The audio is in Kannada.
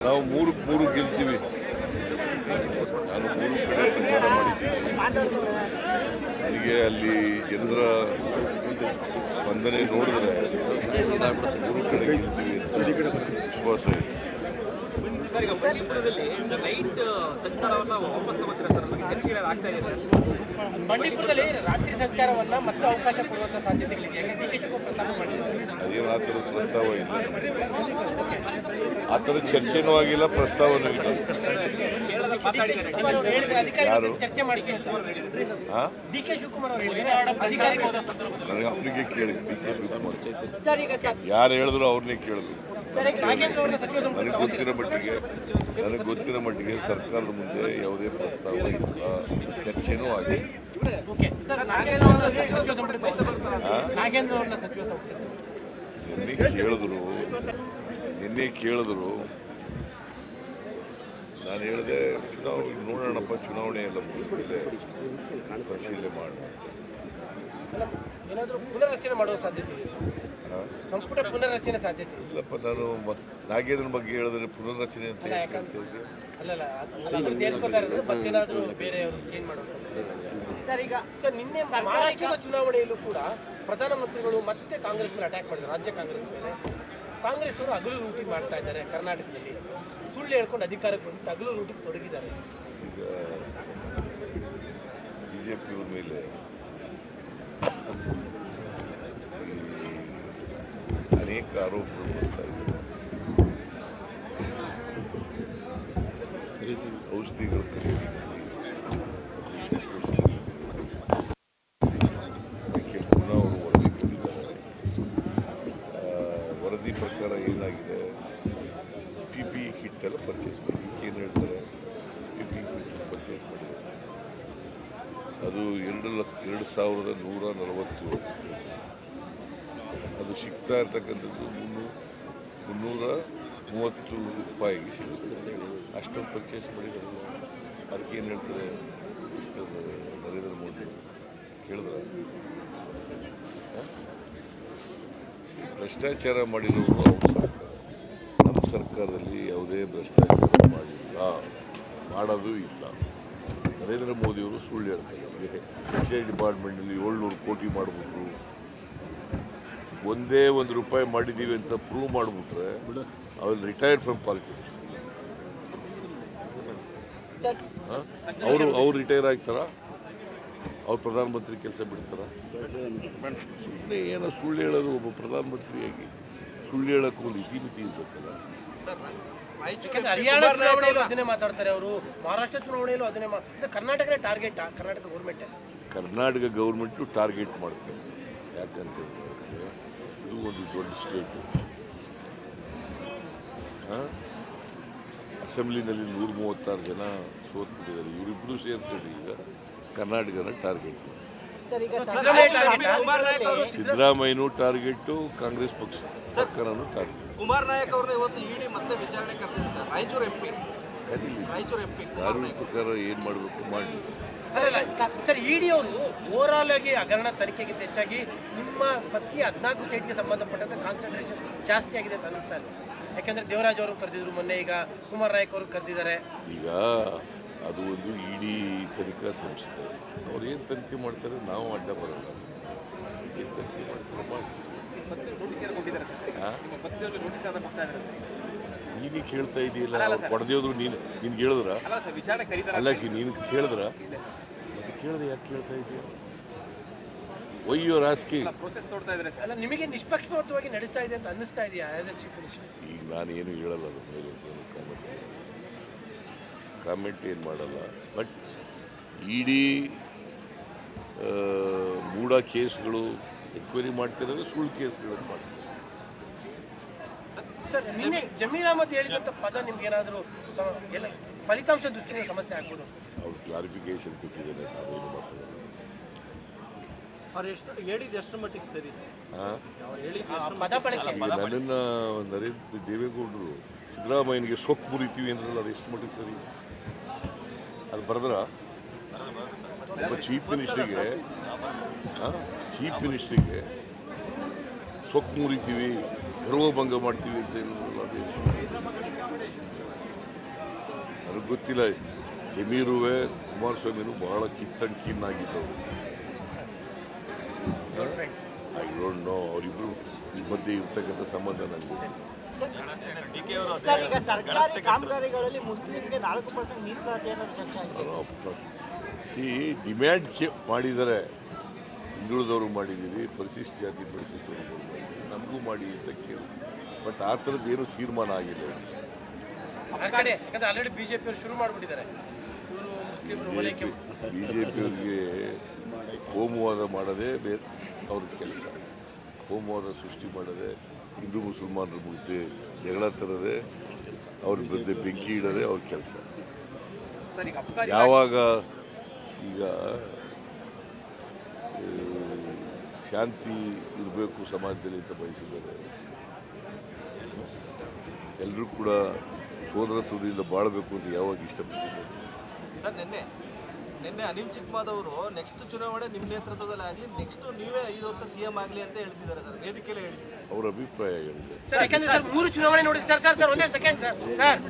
ನಾವು ಮೂರು ಮೂರು ಗೆಲ್ತೀವಿ ನಾನು ಮೂರು ಕಡೆ ಪ್ರಚಾರ ಮಾಡಿದ್ದೀನಿ. ನನಗೆ ಅಲ್ಲಿ ಜನರ ಸ್ಪಂದನೆ ನೋಡಿದ್ರೆ ಮೂರು ಕಡೆ ಗೆಲ್ತೀವಿ ಅಂತ ವಿಶ್ವಾಸ ಇದೆ. ಸರ್ ಈಗ ಬಂಡೀಪುರದಲ್ಲಿ ನೈಟ್ ಸಂಚಾರವನ್ನ ವಾಪಸ್ ತಗೋತೀರಾ ಸರ್? ಚರ್ಚೆಗಳು ಆಗ್ತಾ ಇದೆ ಸರ್. ಬಂಡೀಪುರದಲ್ಲಿ ರಾತ್ರಿ ಸಂಚಾರವನ್ನ ಮತ್ತೆ ಅವಕಾಶ ಕೊಡುವಂತ ಸಾಧ್ಯತೆಗಳಿದೆ ಡಿ ಕೆ ಶಿವಕುಮಾರ್ ಪ್ರಸ್ತಾಪ ಮಾಡಿದ್ದಾರೆ ಅದೇನು ಆ ಥರದ ಪ್ರಸ್ತಾವ ಇಲ್ಲ. ಆ ಥರ ಚರ್ಚೆನೂ ಆಗಿಲ್ಲ ಪ್ರಸ್ತಾವನೂ ಇಲ್ಲ. ಕೇರಳದಲ್ಲಿ ಮಾತಾಡಿದ್ದಾರೆ ಅಧಿಕಾರಿಗಳ ಯಾರು? ಜೊತೆ ಚರ್ಚೆ ಮಾಡಿ ಹಾಂ ಡಿ ಕೆ ಶಿವಕುಮಾರ್ ಅವರು ಹೇಳಿದ್ದಾರೆ ಅಧಿಕಾರಿಗಳ ನನಗೆ ಅವರಿಗೆ ಕೇಳಿ. D K Shivakumar. ಸರ್. ಯಾರು ಹೇಳಿದ್ರು ಅವ್ರನ್ನೇ ಕೇಳಬೇಕು. ನನಗೆ ಗೊತ್ತಿರೋ ಮಟ್ಟಿಗೆ, ನನಗೆ ಗೊತ್ತಿರೋ ಮಟ್ಟಿಗೆ ಸರ್ಕಾರದ ಮುಂದೆ ಯಾವುದೇ ಪ್ರಸ್ತಾವ ಇಲ್ಲ. ಚರ್ಚೆನೂ ಆಗಿ ನಿನ್ನೆ ಕೇಳಿದ್ರು ನಿನ್ನೆ ಕೇಳಿದ್ರು. ನಾನು ಹೇಳಿದೆ ಚುನಾವಣೆ ನೋಡೋಣಪ್ಪ, ಚುನಾವಣೆ ಎಲ್ಲ ಮುಗಿದ್ಮೇಲೆ ಪರಿಶೀಲನೆ ಮಾಡಿ ಸಂಪುಟ ಪುನರ್ರಚನೆ ಸಾಧ್ಯತೆ ಇಲ್ಲಪ್ಪ ನಾನು ನಾಗೇಂದ್ರನ ಬಗ್ಗೆ ಹೇಳಿದ್ರೆ ಪುನರ್ರಚನೆ ಅಂತ ಸರ್ ಈಗ ಸರ್ ನಿನ್ನೆ ಮಹಾರಾಷ್ಟ್ರದ ಚುನಾವಣೆಯಲ್ಲೂ ಕೂಡ ಪ್ರಧಾನಮಂತ್ರಿಗಳು ಮತ್ತೆ ಕಾಂಗ್ರೆಸ್ ಮೇಲೆ ಅಟ್ಯಾಕ್ ಮಾಡಿದ್ರು ರಾಜ್ಯ ಕಾಂಗ್ರೆಸ್ ಮೇಲೆ. ಕಾಂಗ್ರೆಸ್ ಅವರು ಹಗಲು ರೂಟಿ ಮಾಡ್ತಾ ಇದ್ದಾರೆ ಕರ್ನಾಟಕದಲ್ಲಿ. ಸುಳ್ಳು ಹೇಳ್ಕೊಂಡು ಅಧಿಕಾರಕ್ಕೆ ಬಂದು ಹಗಲು ರೂಟಿಗೆ ತೊಡಗಿದ್ದಾರೆ. ಈಗ ಬಿ ಜೆ ಪಿಯವ್ರ ಮೇಲೆ ಅನೇಕ ಆರೋಪಗಳು ಬರ್ತಾ ಇದ್ದಾರೆ ಔಷಧಿಗಳು ಖರೀದಿ ವರದಿ ಪ್ರಕಾರ ಏನಾಗಿದೆ? ಪಿ ಪಿ ಕಿಟ್ ಎಲ್ಲ ಪರ್ಚೇಸ್ ಮಾಡಿ. ಏನು ಹೇಳ್ತಾರೆ? ಕಿಟ್ ಪರ್ಚೇಸ್ ಅದು ಎರಡು ಲಕ್ಷ, ಎರಡು ಸಾವಿರದ ನೂರ ನಲವತ್ತೇಳು ಅದು ಸಿಗ್ತಾ ಇರ್ತಕ್ಕಂಥದ್ದು ಮುನ್ನೂರು ಮುನ್ನೂರ ಮೂವತ್ತು ರೂಪಾಯಿಗೆ ಸಿಗುತ್ತೆ. ಅಷ್ಟು ಪರ್ಚೇಸ್ ಮಾಡಿದ್ರು. ಅದಕ್ಕೆ ಏನು ಹೇಳ್ತಾರೆ ನರೇಂದ್ರ ಮೋದಿ ಕೇಳಿದ್ರ? ಭ್ರಷ್ಟಾಚಾರ ಮಾಡಿರೋರು ನಮ್ಮ ಸರ್ಕಾರದಲ್ಲಿ ಯಾವುದೇ ಭ್ರಷ್ಟಾಚಾರ ಮಾಡಿಲ್ಲ. ಮಾಡೋದು ಇಲ್ಲ. ನರೇಂದ್ರ ಮೋದಿಯವರು ಸುಳ್ಳು ಹೇಳ್ತಾರೆ. ಎಕ್ಸೈಸ್ ಡಿಪಾರ್ಟ್ಮೆಂಟಲ್ಲಿ ಏಳ್ನೂರು ಕೋಟಿ ಮಾಡಿಬಿಟ್ರು. ಒಂದೇ ಒಂದು ರೂಪಾಯಿ ಮಾಡಿದ್ದೀವಿ ಅಂತ ಪ್ರೂವ್ ಮಾಡಿಬಿಟ್ರೆ ಅವ್ರು ರಿಟೈರ್ಡ್ ಫ್ರಮ್ ಪಾಲಿಟಿಕ್ಸ್ ಅವರು ಅವ್ರು ರಿಟೈರ್ ಆಗ್ತಾರಾ? ಅವ್ರು ಪ್ರಧಾನಮಂತ್ರಿ ಕೆಲಸ ಬಿಡ್ತಾರ? ಸುಮ್ಮನೆ ಏನೋ ಸುಳ್ಳು ಹೇಳೋದು ಒಬ್ಬ ಪ್ರಧಾನಮಂತ್ರಿಯಾಗಿ ಸುಳ್ಳು ಹೇಳೋಕ್ಕೂ ಒಂದು ಇತಿಮಿತಿ ಇರ್ಬೇಕಲ್ಲ ಯಾಕಂದ್ರೆ ಹರಿಯಾಣ ಚುನಾವಣೆಯಲ್ಲೂ ಅದನ್ನೇ ಮಾತಾಡ್ತಾರೆ ಅವರು. ಮಹಾರಾಷ್ಟ್ರ ಚುನಾವಣೆಯಲ್ಲೂ ಅದನ್ನೇ ಕರ್ನಾಟಕನೇ target Karnataka government Karnataka government target ಮಾಡ್ತಾರೆ ಯಾಕಂತ ಹೇಳಿದ್ರೆ ಇದು ಒಂದು ದೊಡ್ಡ ಸ್ಟೇಟು ಅಸೆಂಬ್ಲಿನಲ್ಲಿ ನೂರ ಮೂವತ್ತಾರು ಜನ ಸೋತ್ಬಿಟ್ಟಿದ್ದಾರೆ. ಇವರಿಬ್ಬರು ಸೇರ್ಕೊಂಡು ಈಗ ಕರ್ನಾಟಕನ ಟಾರ್ಗೆಟ್ ಸರ್ ಈಗ ಸಿದ್ದರಾಮಯ್ಯನೂ ಟಾರ್ಗೆಟ್ಟು ಕಾಂಗ್ರೆಸ್ ಪಕ್ಷ ಸರ್ಕಾರನೂ ಟಾರ್ಗೆಟ್ ಕುಮಾರ್ ನಾಯಕ್ ಅವರು ಇವತ್ತು ಇಡಿ ಮತ್ತೆ ವಿಚಾರಣೆ ಕರೆದಿದೆ ಸರ್. ರಾಯಚೂರು ಎಂ ಪಿ ಕರೀಲಿ ಕಾನೂನು ಪ್ರಕಾರ ಏನು ಮಾಡಬೇಕು ಮಾಡಿ ಸರ್ ಇಡಿ ಅವರು ಓವರಾಲ್ ಆಗಿ ಹಗರಣ ತನಿಖೆಗಿಂತ ಹೆಚ್ಚಾಗಿ ನಿಮ್ಮ ಪತ್ನಿ ಹದಿನಾಲ್ಕು ಸೀಟ್ಗೆ ಸಂಬಂಧಪಟ್ಟಂತೆ ಕಾನ್ಸಂಟ್ರೇಷನ್ ಜಾಸ್ತಿ ಆಗಿದೆ ಅಂತ ಅನಿಸ್ತಾ ಇದೆ. ಯಾಕಂದ್ರೆ ದೇವರಾಜ್ ಅವರು ಕರೆದಿದ್ರು ಮೊನ್ನೆ ಈಗ ಕುಮಾರ್ ನಾಯಕ್ ಅವರು ಕರೆದಿದ್ದಾರೆ. ಈಗ ಅದು ಒಂದು ಇಡೀ ತನಿಖಾ ಸಂಸ್ಥೆ. ಅವ್ರು ಏನು ತನಿಖೆ ಮಾಡ್ತಾರೆ? ನಾವು ಅಡ್ಡ ಬರಲ್ಲ. ಏನು ತನಿಖೆ ಮಾಡ್ತಾರೆ? ಮಾಡಿ ನೀನೇ ಕೇಳ್ತಾ ಇದೆಯಲ್ಲ ಪಡೆದೇವ್ರು ನೀನು ನೀನು ಕೇಳಿದ್ರ? ಅಲ್ಲ ನೀನು ಕೇಳಿದ್ರ? ಅದು ಕೇಳಿದೆ ಯಾಕೆ ಕೇಳ್ತಾ ಇದೆಯಾ? ಇದ್ದಾರೆ ಸರ್. ಅಲ್ಲ ನಿಮಗೆ ನಿಷ್ಪಕ್ಷಪಾತವಾಗಿ ನಡೀತಾ ಇದೆ ಅಂತ ಅನ್ನಿಸ್ತಾ ಇದೆಯಾ ಈಗ ನಾನು ಏನು ಹೇಳಲ್ಲ ಅದು ಮೇಲೆ ಕಾಮೆಂಟ್ ಏನು ಮಾಡಲ್ಲ. ಬಟ್ ಇಡೀ ಮೂಡ ಕೇಸ್ಗಳು ಎಕ್ವೈರಿ ಮಾಡ್ತಿರೋದು ಸುಳ್ಳು ಕೇಸ್ಗಳನ್ನು ಮಾಡ್ತಾರೆ ಸರ್ ನಿನ್ನೆ ಜಮೀರ್ ಅಹಮದ್ ಹೇಳಿದಂಥ ಪದ ನಿಮ್ಗೆ ಏನಾದರೂ ಎಲ್ಲ ಫಲಿತಾಂಶ ದೃಷ್ಟಿಯಿಂದ ಸಮಸ್ಯೆ ಆಗ್ಬೋದು? ಅವ್ರು ಕ್ಲಾರಿಫಿಕೇಶನ್ ಕೊಟ್ಟಿದ್ದಾರೆ ನಾವೇನು ಮಾತಾಡಲ್ಲ ಅವ್ರು ಎಷ್ಟು ಹೇಳಿದ್ದು ಎಷ್ಟು ಮಟ್ಟಿಗೆ ಸರಿ? ಹಾಂ? ಅವ್ರು ಹೇಳಿದ್ದು ಆ ಪದ ಬಳಕೆ ಈಗ ನನ್ನನ್ನು ನರೇಂದ್ರ ದೇವೇಗೌಡರು ಸಿದ್ದರಾಮಯ್ಯನಿಗೆ ಸೊಕ್ಕು ಮುರಿತೀವಿ ಅಂದ್ರಲ್ಲ ಅದು ಎಷ್ಟು ಮಟ್ಟಿಗೆ ಸರಿ? ಅದು ಬರೆದ್ರ? Chief ಮಿನಿಸ್ಟ್ರಿಗೆ chief ಮಿನಿಸ್ಟ್ರಿಗೆ ಸೊಕ್ಕು ಮುರಿತೀವಿ. ಗರ್ವಭಂಗ ಮಾಡ್ತೀವಿ ಅಂತ ಅದು. ಎಷ್ಟು? ನನಗೆ ಗೊತ್ತಿಲ್ಲ ಜಮೀರುವೆ ಕುಮಾರಸ್ವಾಮಿನೂ ಬಹಳ ಕಿತ್ತಂಕಿನ್ನಾಗಿದ್ದವರು ಐ ಡೋಂಟ್ ನೋ ಅವರಿಬ್ಬರು ಮಧ್ಯೆ ಇರ್ತಕ್ಕಂಥ ಸಂಬಂಧ ನನಗೆ ಪ್ಲಸ್ ಸಿ ಡಿಮ್ಯಾಂಡ್ ಮಾಡಿದರೆ ಮಾಡಿದ್ದಾರೆ ಹಿಂದುಳಿದವರು ಮಾಡಿದ್ದೀರಿ ಪರಿಶಿಷ್ಟ ಜಾತಿ ಮಾಡಿದ್ದೀರಿ. ನಮಗೂ ಮಾಡಿ ಅಂತ ಕೇಳಿ. ಬಟ್ ಆ ಥರದ್ದು ಏನು ತೀರ್ಮಾನ ಆಗಿಲ್ಲ. ಬಿ ಜೆ ಪಿಯವರಿಗೆ ಕೋಮುವಾದ ಮಾಡೋದೇ ಬೇರೆ ಅವ್ರ ಕೆಲಸ. ಕೋಮುವಾದ ಸೃಷ್ಟಿ ಮಾಡದೆ ಹಿಂದೂ ಮುಸಲ್ಮಾನರ ಮುಗ್ದೆ ಜಗಳ ತರದೆ ಅವ್ರ ಬಂದೆ ಬೆಂಕಿ ಇಡೋದೇ ಅವ್ರ ಕೆಲಸ. ಯಾವಾಗ ಈಗ ಶಾಂತಿ ಇರಬೇಕು ಸಮಾಜದಲ್ಲಿ ಅಂತ ಬಯಸಿದ್ದಾರೆ. ಎಲ್ಲರೂ ಕೂಡ ಸೋದರತ್ವದಿಂದ ಬಾಳಬೇಕು ಅಂತ ಯಾವಾಗ ಇಷ್ಟಪಟ್ಟಿದ್ದಾರೆ ಸರ್ ನಿನ್ನೆ ನಿನ್ನೆ ಅನಿಲ್ ಚಿಕ್ಮಾದವರು ನೆಕ್ಸ್ಟ್ ಚುನಾವಣೆ ನಿಮ್ಮ ನೇತೃತ್ವದಲ್ಲಿ ಆಗಲಿ ನೆಕ್ಸ್ಟ್ ನೀವೇ ಐದು ವರ್ಷ ಸಿ ಎಂ ಆಗಲಿ ಅಂತ ಹೇಳ್ತಿದ್ದಾರೆ ಸರ್. ವೇದಿಕೆಯಲ್ಲೇ ಹೇಳಿ ಅವರ ಅಭಿಪ್ರಾಯ ಹೇಳಿದೆ ಸರ್ ಯಾಕಂದ್ರೆ ಸರ್ ಮೂರು ಚುನಾವಣೆ ನೋಡಿ ಸರ್ ಸರ್ ಸರ್ ಒಂದೇ ಸೆಕೆಂಡ್ ಸರ್ ಸರ್.